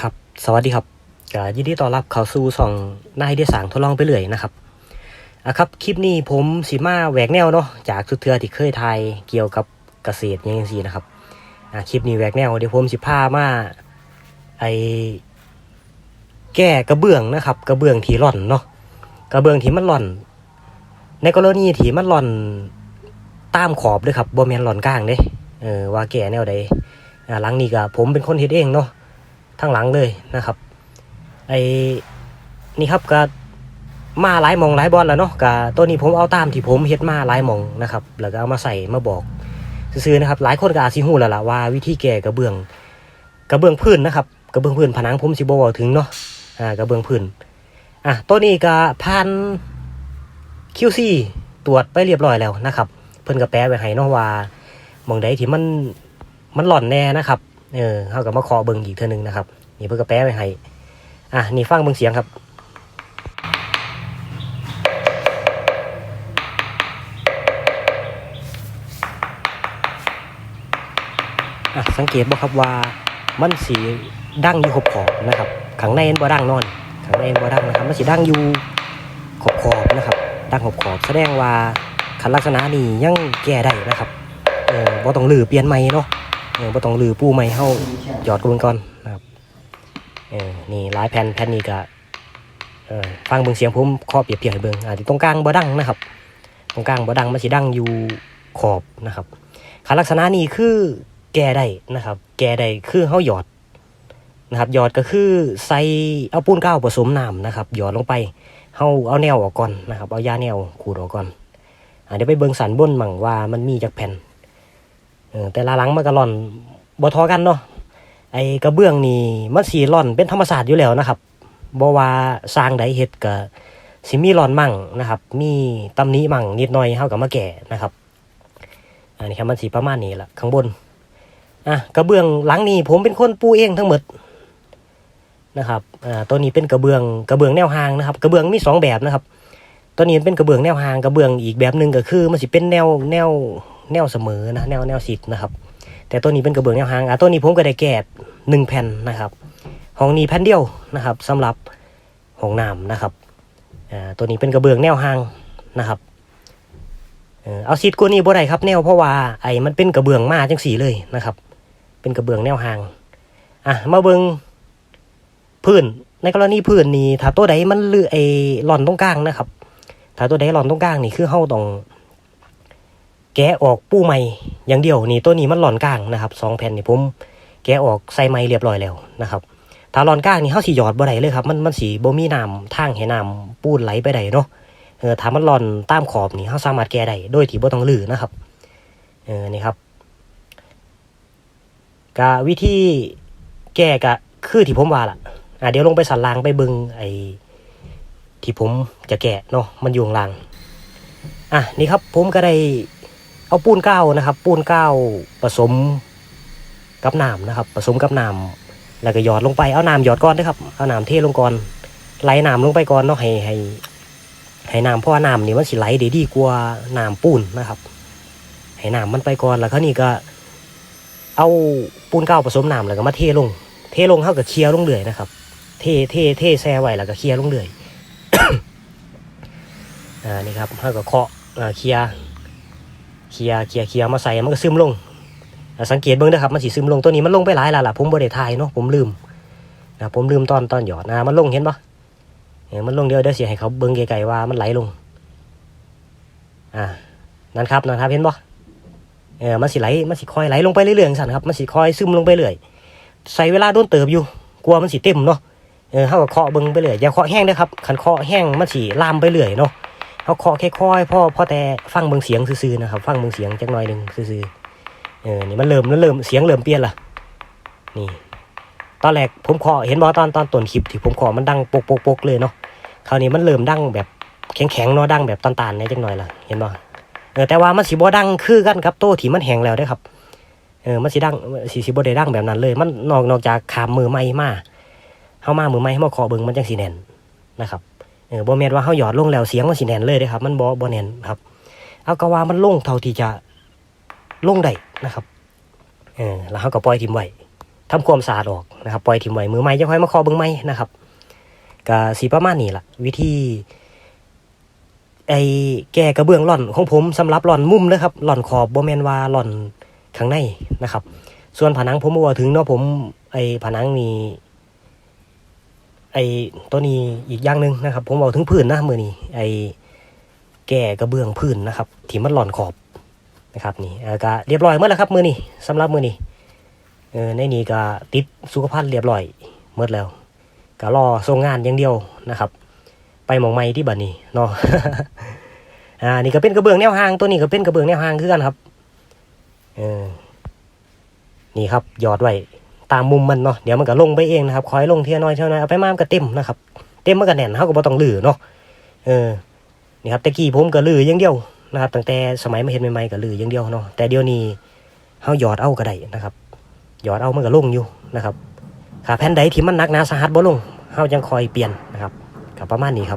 ครับ สวัสดีครับก็ยินดีต้อนรับเข้าสู่ช่องนายได้สางทดลองไปเรื่อยนะครับอะครับ คลิปนี้ผมสิมาแหวกแนวเนาะ จากทุกเทือที่เคยทายเกี่ยวกับเกษตรอย่างนี้นะครับอะคลิปนี้แหวกแนวเดี๋ยวผมสิพามาไอแก้กระเบื้องนะครับ กระเบื้องที่ร่อนเนาะ กระเบื้องที่มันร่อน ในกรณีที่มันร่อนตามขอบด้วยครับบ่แมนร่อนกลางเด้เออว่าแก้แนวใดหลังนี้ก็ผมเป็นคนเฮ็ดเองเนาะ ทั้งหลังเลยนะครับไอ้นี่ครับก็มาหลายมองหลายบอลแล้วเนาะก็ตัวนี้ผมเอาตามที่ผมเฮ็ดมาหลายมองนะครับแล้วก็เอามาใส่มาบอกซื้อนะครับ หลายคนก็อาจสิฮู้แล้วล่ะว่าวิธีแก้กระเบื้องกระเบื้องพื้นนะครับกระเบื้องพื้นผนังผมสิบ่เว้าถึงเนาะอ่ากระเบื้องพื้นอะตัวนี้ก็ผ่าน QC ตรวจไปเรียบร้อยแล้วนะครับ เพิ่นก็แปะไว้ให้เนาะว่ามองใดที่มันมันหล่อนแน่นะครับ เออเขากับมาขอเบิ่งอีกเท่านึงนะครับ นี่เพิ่นก็แปะไว้ให้อะนี่ฟังเบิ่งเสียงครับอะสังเกตบ่ครับว่ามันสีดังอยู่ขอบขอบนะครับข้างในมันบ่ดังนอนข้างในมันบ่ดังนะครับมันสีดังอยู่ขอบขอบนะครับดังขอบขอบแสดงว่าคันลักษณะนี้ยังแก้ได้นะครับเออบ่ต้องลือเปลี่ยนใหม่เนาะ เออบ่ต้องลือปูใหม่เฮาหยอดกระเบื้องก่อนนะครับเออนี่หลายแผ่นแผ่นนี้ก็เออฟังเบิ่งเสียงผมขอเปรียบเทียบให้เบิ่งอ่าที่ตรงกลางบ่ดังนะครับ ตรงกลางบ่ดังมันสิดังอยู่ขอบนะครับคันลักษณะนี้คือแก้ได้นะครับ แก้ได้คือเฮาหยอดนะครับหยอดก็คือใส่เอาปูนก้าวผสมน้ำนะครับหยอดลงไปเฮาเอาแนวออกก่อนนะครับ เอายาแนวขูดออกก่อนอ่าเดี๋ยวไปเบิ่งสันบนมั่งว่ามันมีจักแผ่น แต่ละหลังมันก็ร่อนบ่ทอกันเนาะไอ้กระเบื้องนี่มันสีร่อนเป็นธรรมศาสตร์อยู่แล้วนะครับบ่ว่าสร้างใดเฮ็ดก็สิมีร่อนมั่งนะครับ มีตำหนิมั่งนิดหน่อยเฮาก็มาแก้นะครับ อันนี้ครับมันสีประมาณนี้ละข้างบนอะกระเบื้องหลังนี้ผมเป็นคนปูเองทั้งหมดนะครับอ่าตัวนี้เป็นกระเบื้องกระเบื้องแนวหางนะครับ กระเบื้องมีสองแบบนะครับ ตัวนี้เป็นกระเบื้องแนวหางกระเบื้องอีกแบบหนึ่งก็คือ มันสิเป็นแนวแนว แนวเสมอนะแนวแนวสิทธ์นะครับ แต่ตัวนี้เป็นกระเบื้องแนวหางอะตัวนี้ผมก็ได้แกะหนึ่งแผ่นนะครับห้องนี้แผ่นเดียวนะครับสำหรับห้องน้ำนะครับอ่าตัวนี้เป็นกระเบื้องแนวหางนะครับเออเอาซีดกว่านี้บ่ได้ครับแนวเพราะว่าไอ้มันเป็นกระเบื้องมาจังสีเลยนะครับ เป็นกระเบื้องแนวหางอะมาเบิงพื้นในกรณีพื้นนี่ถ้าตัวใดมันเลือไอ้หล่อนตรงกลางนะครับถ้าตัวใดหล่อนตรงกลางนี่คือเฮาต้อง แกะออกปูใหม่อย่างเดียวนี่ตัวนี้มันหลอนกลางนะครับสองแผ่นนี่ผมแกะออกใส่ไม้เรียบร้อยแล้วนะครับถ้าหลอนกลางนี่เฮาสิหยอดบ่ได้เลยครับมันมันสิบ่มีน้ำทางให้น้ำปูนไหลไปได้เนาะเออถ้ามันหลอนตามขอบนี่เฮาสามารถแก้ได้โดยที่บ่ต้องลื้อนะครับเออนี่ครับก็วิธีแก้ก็คือที่ผมว่าล่ะอะเดี๋ยวลงไปสันลางไปบิ่งไอ้ที่ผมจะแกะเนาะมันอยู่ลางอะนี่ครับผมก็ได้ เอาปูนก้าวนะครับ ปูนก้าวผสมกับน้ำนะครับ ผสมกับน้ำแล้วก็หยอดลงไปเอาน้ำหยอดก่อนนะครับเอาน้ำเทลงก่อนไหลน้ำลงไปก่อนเนาะให้ให้ให้น้ำเพราะว่าน้ำนี่มันสิไหลด้ดีกว่าน้ำปูนนะครับให้น้ำมันไปก่อนแล้วคราวนี้ก็ เอาปูนก้าวผสมน้ำแล้วก็มาเทลง เทลงเท่ากับเคลียร์ลงเรื่อยนะครับ เทเทเทแช่ไว้แล้วก็เคลียร์ลงเรื่อยอ่านี่ครับเท่ากับเคาะเคลียร์ เคลียเคลียเคลียมาใส่มันก็ซึมลง สังเกตเบิ่งเด้อครับมันสิซึมลงตัวนี้มันลงไปหลายแล้วล่ะผมบ่ได้ถ่ายเนาะผมลืมนะผมลืมตอนตอนหยอดนะมันลงเห็นปะเออมันลงเดียวเดี๋ยวสิให้เขาเบิ่งไกลๆว่ามันไหลลงอ่านั่นครับนั่นครับเห็นปะเออมันสิไหลมันสิคอยไหลลงไปเรื่อยๆสั่นครับมันสิคอยซึมลงไปเรื่อยใส่เวลาโดนเติบอยู่ กลัวมันสิเต็มเนาะเออเฮาก็เคาะเบิ่งไปเรื่อยอย่าเคาะแห้งนะครับคันเคาะแห้งมันสิลามไปเรื่อยเนาะ เขาเคาะแค่ค่อยพ่อพ่อแต่ฟังเบิ่งเสียงซื่อๆนะครับ ฟังเบิ่งเสียงจักหน่อยหนึ่งซื่อๆเออนี่มันเริ่มมันเริ่มเสียงเริ่มเปลี่ยนละนี่ตอนแรกผมเคาะเห็นบอตอนตอนต้นคลิปที่ผมเคาะมันดังปกปกปกเลยเนาะคราวนี้มันเริ่มดังแบบแข็งแข็งๆเนาะดังแบบตันๆเนี่ยจักหน่อยละเห็นบ่เออแต่ว่ามันสีบ่ดังคือกันครับโตที่มันแห้งแล้วได้ครับเออมันสีดังสีสีบ่ได้ดังแบบนั้นเลย มันนอกนอกจากขามมือไม้มาเฮามามือไม้เฮามาเคาะเบิงมันจังสีแน่นนะครับ เออบ่แม่นว่าเฮาหยอดลงแล้วเสียงมันสิแน่นเลยเด้ครับ มันบ่บ่แน่นครับ เอาก็ว่ามันลงเท่าที่จะลงได้นะครับเออแล้วเฮาก็ปล่อยทิ้งไว้ทำความสะอาดออกนะครับ ปล่อยทิ้งไว้มือใหม่จะค่อยมาคอเบิ้งใหม่นะครับก็สีประมาณนี้ล่ะ วิธีไอ้แก่กระเบื้องหล่อนของผมสำหรับหล่อนมุมนะครับหล่อนขอบบ่แมนว่าหล่อนข้างในนะครับ ส่วนผนังผมบอกถึงเนาะผมไอ้ผนังนี่ ไอ้ตัวนี้อีกอย่างหนึ่งนะครับ ผมบอกถึงพื้นนะมือนี้ไอ้แก่กระเบื้องพื้นนะครับที่มันหล่อนขอบนะครับนี่ก็เรียบร้อยเมื่อแล้วครับมือนี้สำหรับมือนี้เออในนี้ก็ติดสุขภัณฑ์เรียบร้อยเมื่อแล้วก็รอส่งงานอย่างเดียวนะครับ ไปหมองไม้ที่บัดนี้เนาะอ่านี่ก็เป็นกระเบื้องแนวหางตัวนี้ก็เป็นกระเบื้องแนวหางคือกันครับเออนี่ครับยอดไว้ ตามมุมมันเนาะเดี๋ยวมันก็ลงไปเองนะครับคอยลงเทียน้อยเท่าน้อยเอาไปมามก็เต็มนะครับ เต็มมันก็แน่นเขาก็บ่ต้องลือเนาะเออนี่ครับตะกี้ผมก็ลืออย่างเดียวนะครับตั้งแต่สมัยมาเห็นใหม่ๆก็ลืออย่างเดียวเนาะแต่เดี๋ยวนี้เขาหยอดเอาก็ได้นะครับ หยอดเอามันก็ลงอยู่นะครับขาแผ่นใดที่มันหนักหนาสาหัสบ่ลงเขาจังคอยเปลี่ยนนะครับกับประมาณนี้ครับ